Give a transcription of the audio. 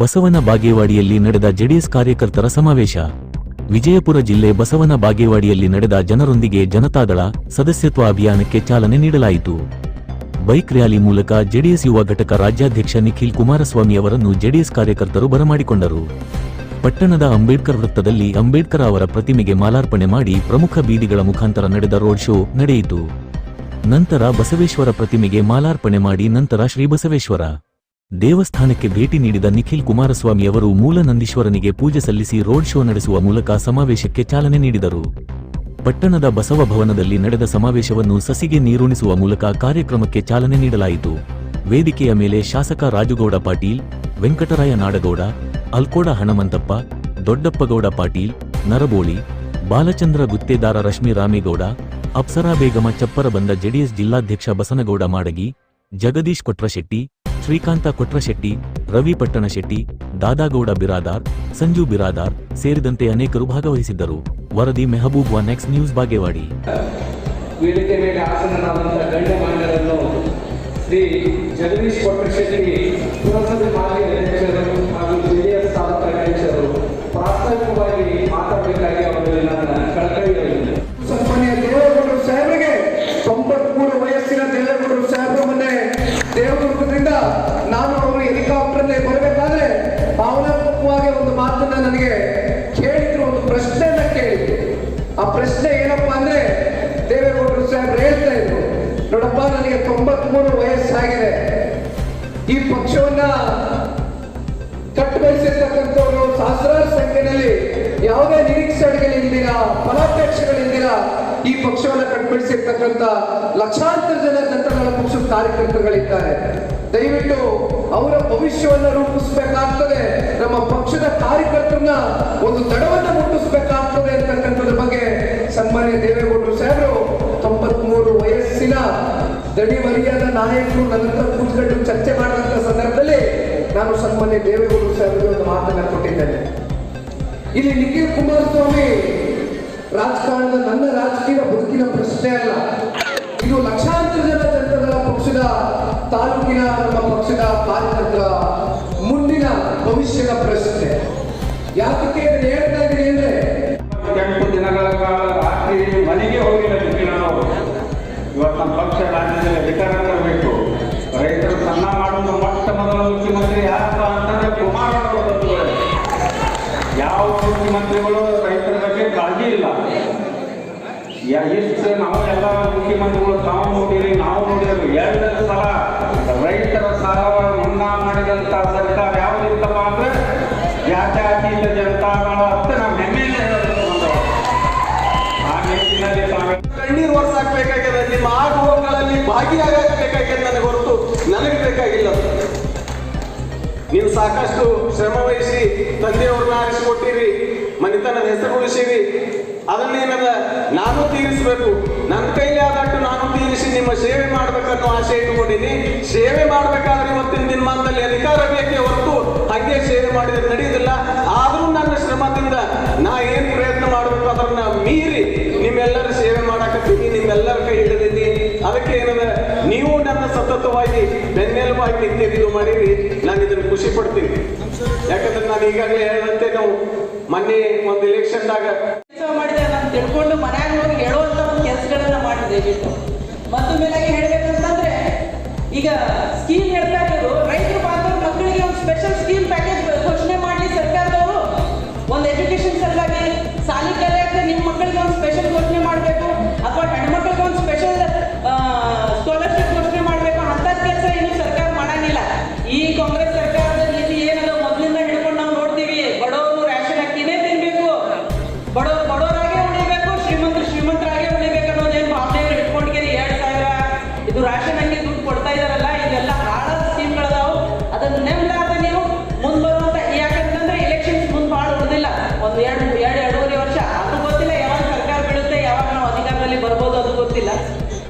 ಬಸವನ ಬಾಗೇವಾಡಿಯಲ್ಲಿ ನಡೆದ ಜೆಡಿಎಸ್ ಕಾರ್ಯಕರ್ತರ ಸಮಾವೇಶ. ವಿಜಯಪುರ ಜಿಲ್ಲೆ ಬಸವನ ಬಾಗೇವಾಡಿಯಲ್ಲಿ ನಡೆದ ಜನರೊಂದಿಗೆ ಜನತಾದಳ ಸದಸ್ಯತ್ವ ಅಭಿಯಾನಕ್ಕೆ ಚಾಲನೆ ನೀಡಲಾಯಿತು. ಬೈಕ್ ರ್ಯಾಲಿ ಮೂಲಕ ಜೆಡಿಎಸ್ ಯುವ ಘಟಕ ರಾಜ್ಯಾಧ್ಯಕ್ಷ ನಿಖಿಲ್ ಕುಮಾರಸ್ವಾಮಿ ಅವರನ್ನು ಜೆಡಿಎಸ್ ಕಾರ್ಯಕರ್ತರು ಬರಮಾಡಿಕೊಂಡರು. ಪಟ್ಟಣದ ಅಂಬೇಡ್ಕರ್ ವೃತ್ತದಲ್ಲಿ ಅಂಬೇಡ್ಕರ್ ಅವರ ಪ್ರತಿಮೆಗೆ ಮಾಲಾರ್ಪಣೆ ಮಾಡಿ ಪ್ರಮುಖ ಬೀದಿಗಳ ಮುಖಾಂತರ ನಡೆದ ರೋಡ್ ಶೋ ನಡೆಯಿತು. ನಂತರ ಬಸವೇಶ್ವರ ಪ್ರತಿಮೆಗೆ ಮಾಲಾರ್ಪಣೆ ಮಾಡಿ ನಂತರ ಶ್ರೀ ಬಸವೇಶ್ವರ. ದೇವಸ್ಥಾನಕ್ಕೆ ಭೇಟಿ ನೀಡಿದ ನಿಖಿಲ್ ಕುಮಾರಸ್ವಾಮಿ ಅವರು ಮೂಲ ನಂದೀಶ್ವರನಿಗೆ ಪೂಜೆ ಸಲ್ಲಿಸಿ ರೋಡ್ ಶೋ ನಡೆಸುವ ಮೂಲಕ ಸಮಾವೇಶಕ್ಕೆ ಚಾಲನೆ ನೀಡಿದರು. ಪಟ್ಟಣದ ಬಸವ ಭವನದಲ್ಲಿ ನಡೆದ ಸಮಾವೇಶವನ್ನು ಸಸಿಗೆ ನೀರುಣಿಸುವ ಮೂಲಕ ಕಾರ್ಯಕ್ರಮಕ್ಕೆ ಚಾಲನೆ ನೀಡಲಾಯಿತು. ವೇದಿಕೆಯ ಮೇಲೆ ಶಾಸಕ ರಾಜುಗೌಡ ಪಾಟೀಲ್, ವೆಂಕಟರಾಯ ನಾಡಗೌಡ, ಅಲ್ಕೋಡ ಹಣಮಂತಪ್ಪ, ದೊಡ್ಡಪ್ಪಗೌಡ ಪಾಟೀಲ್, ನರಬೋಳಿ, ಬಾಲಚಂದ್ರ ಗುತ್ತೇದಾರ ರಶ್ಮಿ ರಾಮೇಗೌಡ, ಅಪ್ಸರಾ ಬೇಗಮ ಚಪ್ಪರ ಬಂದ ಜೆಡಿಎಸ್ ಜಿಲ್ಲಾಧ್ಯಕ್ಷ ಬಸನಗೌಡ ಮಾಡಗಿ, ಜಗದೀಶ್ ಕೊಟ್ರಶೆಟ್ಟಿ ಶ್ರೀಕಾಂತ ಕೊಟ್ರಶೆಟ್ಟಿ ರವಿ ಪಟ್ಟಣಶೆಟ್ಟಿ ದಾದಾಗೌಡ ಬಿರಾದಾರ್, ಸಂಜು ಬಿರಾದಾರ್ ಸೇರಿದಂತೆ ಅನೇಕರು ಭಾಗವಹಿಸಿದ್ದರು. ವರದಿ ಮೆಹಬೂಬ್ ನೆಕ್ಸ್ಟ್ ನ್ಯೂಸ್ ಬಾಗೇವಾಡಿ. ಶ್ರೀ ಜಗದೀಶ್ ಕೊಟ್ರಶೆಟ್ಟಿ ಪುರಸಭೆ ಮಾತನ್ನ ನನಗೆ ಕೇಳಿದ್ರು ಒಂದು ಪ್ರಶ್ನೆಯನ್ನ ಕೇಳಿದ್ರು. ಆ ಪ್ರಶ್ನೆ ಏನಪ್ಪಾ ಅಂದ್ರೆ, ದೇವೇಗೌಡರು ಸಾಹೇಬ್ರು ಹೇಳ್ತಾ ಇದ್ರು, ನೋಡಪ್ಪ, ನನಗೆ ತೊಂಬತ್ಮೂರು ವಯಸ್ಸಾಗಿದೆ. ಈ ಪಕ್ಷವನ್ನ ಕಟ್ಟುಬಯಸಿರ್ತಕ್ಕಂಥವ್ರು ಸಹಸ್ರಾರು ಸಂಖ್ಯೆಯಲ್ಲಿ ಯಾವುದೇ ನಿರೀಕ್ಷೆಗಳಿಂದಿರ ಫಲಾಪೇಕ್ಷೆಗಳಿಂದಿರ ಈ ಪಕ್ಷವನ್ನು ಕಟ್ಟುಬಿಡಿಸಿರ್ತಕ್ಕಂಥ ಲಕ್ಷಾಂತರ ಜನ ತಂತ್ರಗಳ ಪಕ್ಷದ ಕಾರ್ಯಕರ್ತರುಗಳಿದ್ದಾರೆ. ದಯವಿಟ್ಟು ಭವಿಷ್ಯವನ್ನು ರೂಪಿಸಬೇಕಾಗ್ತದೆ. ನಮ್ಮ ಪಕ್ಷದ ಕಾರ್ಯಕರ್ತರನ್ನ ಒಂದು ತಡವನ್ನ ಮುಟ್ಟಿಸಬೇಕಾಗ್ತದೆ ಅಂತಕ್ಕಂಥದ್ರ ಬಗ್ಗೆ ಸನ್ಮಾನ್ಯ ದೇವೇಗೌಡರು ಸಾಹೇಬರು, ತೊಂಬತ್ಮೂರು ವಯಸ್ಸಿನ ದಡಿಮರಿಯಾದ ನಾಯಕರು ನನ್ನ ಕೂತ್ಕೊಂಡು ಚರ್ಚೆ ಮಾಡುವಂತ ಸಂದರ್ಭದಲ್ಲಿ ನಾನು ಸನ್ಮಾನ್ಯ ದೇವೇಗೌಡರು ಸಾಹೇಬರಿಗೆ ಒಂದು ಮಾತನ್ನ ಕೊಟ್ಟಿದ್ದೇನೆ. ಇಲ್ಲಿ ನಿಖಿಲ್ ಕುಮಾರಸ್ವಾಮಿ ರಾಜಕಾರಣದ ನನ್ನ ರಾಜಕೀಯ ಬದುಕಿನ ಪ್ರಶ್ನೆ ಅಲ್ಲ. ಇದು ಲಕ್ಷಾಂತರ ಜನ ತಾಲೂಕಿನ ನಮ್ಮ ಪಕ್ಷದ ಕಾರ್ಯಕರ್ತರ ಮುಂದಿನ ಭವಿಷ್ಯದ ಪ್ರಶ್ನೆ. ಇದನ್ನ ಹೇಳ್ತಾ ಇದ್ದೀನಿ ಅಂದ್ರೆ ಎಂಟು ದಿನಗಳ ಕಾಲ ರಾತ್ರಿ ಮನೆಗೆ ಹೋಗಿಲ್ಲ ನಾವು ಇವತ್ತು ನಮ್ಮ ಪಕ್ಷ ರಾಜ್ಯದಲ್ಲಿ ಅಧಿಕಾರ ತರಬೇಕು. ರೈತರು ಸಣ್ಣ ಮಾಡುವುದು ಮೊಟ್ಟ ಮೊದಲ ಮುಖ್ಯಮಂತ್ರಿ ಎಷ್ಟು ನಾವು ಎಲ್ಲ ಮುಖ್ಯಮಂತ್ರಿಗಳು ತಾವು ನೋಡಿರಿ, ನಾವು ನೋಡಿರಿ ಎರಡು ಸಲ. ರೈತರ ಸಾಲ ಮನ್ನಾ ಮಾಡಿದಂತ ಸರ್ಕಾರ ಯಾವುದಿತ್ತಪ್ಪ ಅಂದ್ರೆ ಜಾತ್ಯತೀತ ಜನತಾದಳ ಅಂತ ನಮ್ಮ ಹೆಮ್ಮೆ ಆ ನಿಟ್ಟಿನಲ್ಲಿ ಕಣ್ಣೀರು ಒರೆಸಾಕ್ಬೇಕಾಗ್ಯದ ನಿಮ್ಮ ಆಗುವಗಳಲ್ಲಿ ಭಾಗಿಯಾಗಬೇಕಾಗ್ಯದ ನನಗೆ ಹೊರತು. ನನಗೆ ಬೇಕಾಗಿಲ್ಲ. ನೀವು ಸಾಕಷ್ಟು ಶ್ರಮ ವಹಿಸಿ ತಂದೆಯವ್ರನ್ನ ಆರಿಸಿಕೊಟ್ಟಿರಿ. ಮನೆತನದ ಹೆಸರು ಉಳಿಸಿರಿ ನನ್ನ ನಾನು ತೀರಿಸಬೇಕು. ನನ್ನ ಕೈಲಿ ಆದಟ್ಟು ನಾನು ತೀರಿಸಿ ನಿಮ್ಮ ಸೇವೆ ಮಾಡ್ಬೇಕನ್ನೋ ಆಸೆ ಇಟ್ಕೊಂಡಿನಿ ಸೇವೆ ಮಾಡ್ಬೇಕಾದ್ರೆ ಇವತ್ತಿನ ದಿನಮಾನದಲ್ಲಿ ಅಧಿಕಾರ ಬೇಕೇ ಹೊರತು ಹಾಗೆ ಸೇವೆ ಮಾಡಿದ್ರೆ ನಡೆಯುವುದಿಲ್ಲ. ಆದರೂ ನನ್ನ ಶ್ರಮದಿಂದ ನಾ ಏನು ಪ್ರಯತ್ನ ಮಾಡಬೇಕು ಅದನ್ನ ಮೀರಿ ನಿಮ್ಮೆಲ್ಲರ ಸೇವೆ ಮಾಡಕತ್ತೀನಿ, ನಿಮ್ಮೆಲ್ಲರ ಕೈ ಹಿಡಿದಿದ್ದೀನಿ. ಅದಕ್ಕೆ ಏನದ, ನೀವು ನನ್ನ ಸತತವಾಗಿ ಬೆನ್ನೆಲುಬಾಗಿ ನಿಂತಿದ್ದು ಮಾಡಿರಿ. ನಾನು ಇದನ್ನು ಖುಷಿ ಪಡ್ತೀನಿ ಯಾಕಂದ್ರೆ ನಾನು ಈಗಾಗಲೇ ಹೇಳಿದಂತೆ ನಾವು ಮೊನ್ನೆ ಒಂದು ಇಲೆಕ್ಷನ್ದಾಗ ಮಾಡಿದೆ ನಾನು ತಿಳ್ಕೊಂಡು ಮನ್ಯಾಗ ಹೋಗಿ ಹೇಳುವಂತ ಒಂದು ಕೆಲಸಗಳನ್ನ ಮಾಡಿದೆ ಮತ್ತೊಮ್ಮೆ ಹೇಳ್ಬೇಕಂತಂದ್ರೆ, ಈಗ ಸ್ಕೀಮ್ ಹೇಳ್ತಾ ಇರೋದು, ರೈತರು ಮಕ್ಕಳಿಗೆ ಒಂದು ಸ್ಪೆಷಲ್ ಸ್ಕೀಮ್ ಪ್ಯಾಕೇಜ್